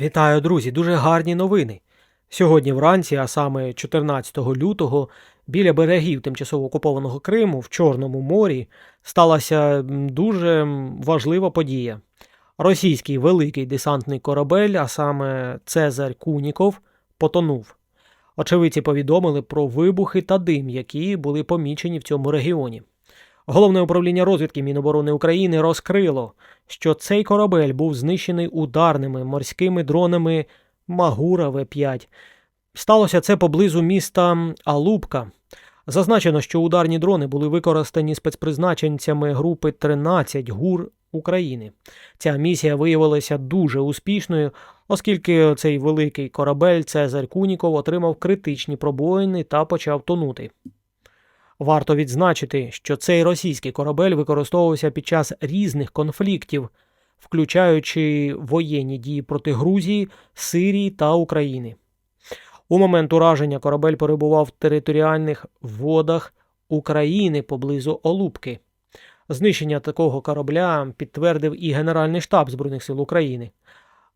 Вітаю, друзі! Дуже гарні новини. Сьогодні вранці, а саме 14 лютого, біля берегів тимчасово окупованого Криму в Чорному морі сталася дуже важлива подія. Російський великий десантний корабель, а саме Цезарь Куніков, потонув. Очевидці повідомили про вибухи та дим, які були помічені в цьому регіоні. Головне управління розвідки Міноборони України розкрило, що цей корабель був знищений ударними морськими дронами Магура В-5. Сталося це поблизу міста Алубка. Зазначено, що ударні дрони були використані спецпризначенцями групи 13 ГУР України. Ця місія виявилася дуже успішною, оскільки цей великий корабель Цезарь Куніков отримав критичні пробоїни та почав тонути. Варто відзначити, що цей російський корабель використовувався під час різних конфліктів, включаючи воєнні дії проти Грузії, Сирії та України. У момент ураження корабель перебував в територіальних водах України поблизу Олубки. Знищення такого корабля підтвердив і Генеральний штаб Збройних сил України,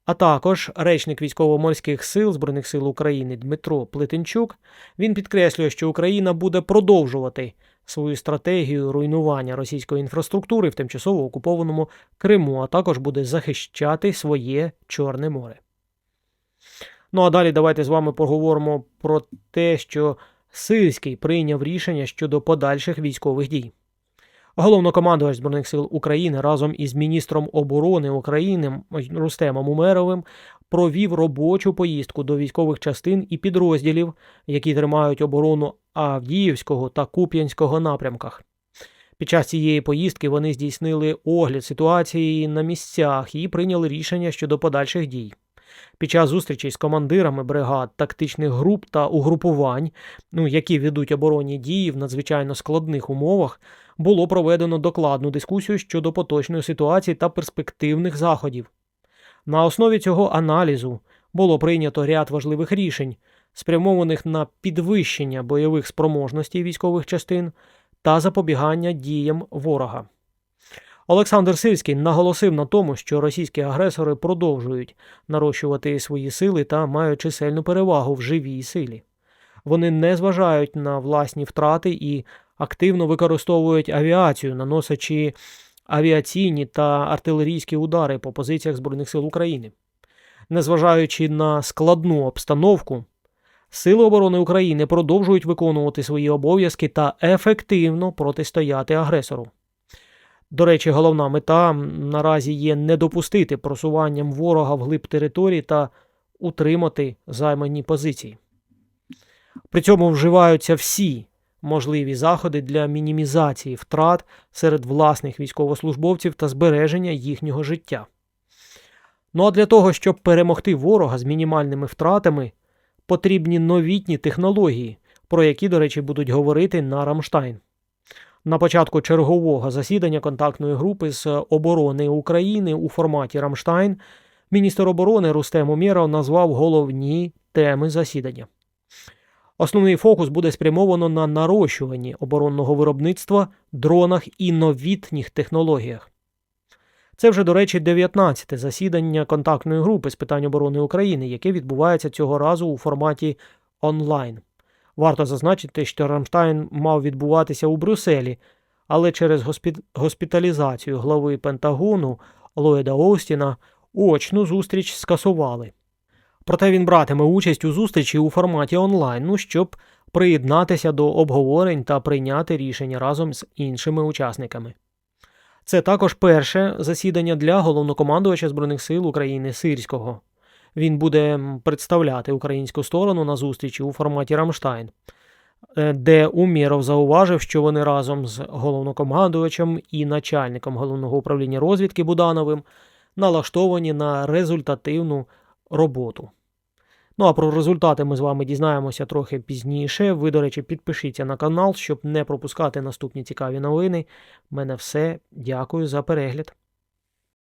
а також речник військово-морських сил Збройних сил України Дмитро Плетенчук. Він підкреслює, що Україна буде продовжувати свою стратегію руйнування російської інфраструктури в тимчасово окупованому Криму, а також буде захищати своє Чорне море. Ну а далі давайте з вами поговоримо про те, що Сирський прийняв рішення щодо подальших військових дій. Головнокомандувач Збройних сил України разом із міністром оборони України Рустемом Умеровим провів робочу поїздку до військових частин і підрозділів, які тримають оборону Авдіївського та Куп'янського напрямках. Під час цієї поїздки вони здійснили огляд ситуації на місцях і прийняли рішення щодо подальших дій. Під час зустрічей з командирами бригад, тактичних груп та угрупувань, ну, які ведуть оборонні дії в надзвичайно складних умовах, було проведено докладну дискусію щодо поточної ситуації та перспективних заходів. На основі цього аналізу було прийнято ряд важливих рішень, спрямованих на підвищення бойових спроможностей військових частин та запобігання діям ворога. Олександр Сирський наголосив на тому, що російські агресори продовжують нарощувати свої сили та мають чисельну перевагу в живій силі. Вони не зважають на власні втрати і активно використовують авіацію, наносячи авіаційні та артилерійські удари по позиціях Збройних сил України. Незважаючи на складну обстановку, Сили оборони України продовжують виконувати свої обов'язки та ефективно протистояти агресору. До речі, головна мета наразі є не допустити просуванням ворога вглиб території та утримати займані позиції. При цьому вживаються всі можливі заходи для мінімізації втрат серед власних військовослужбовців та збереження їхнього життя. Ну а для того, щоб перемогти ворога з мінімальними втратами, потрібні новітні технології, про які, до речі, будуть говорити на Рамштайн. На початку чергового засідання контактної групи з оборони України у форматі Рамштайн міністр оборони Рустем Умєров назвав головні теми засідання. Основний фокус буде спрямовано на нарощуванні оборонного виробництва, дронах і новітніх технологіях. Це вже, до речі, 19-те засідання контактної групи з питань оборони України, яке відбувається цього разу у форматі онлайн. Варто зазначити, що Рамштайн мав відбуватися у Брюсселі, але через госпі- госпіталізацію глави Пентагону Ллойда Остіна очну зустріч скасували. Проте він братиме участь у зустрічі у форматі онлайн, ну, щоб приєднатися до обговорень та прийняти рішення разом з іншими учасниками. Це також перше засідання для головнокомандувача Збройних сил України Сирського. Він буде представляти українську сторону на зустрічі у форматі Рамштайн, е, де Умєров зауважив, що вони разом з головнокомандувачем і начальником головного управління розвідки Будановим налаштовані на результативну роботу. Ну а про результати ми з вами дізнаємося трохи пізніше. Ви, до речі, підпишіться на канал, щоб не пропускати наступні цікаві новини. У мене все. Дякую за перегляд.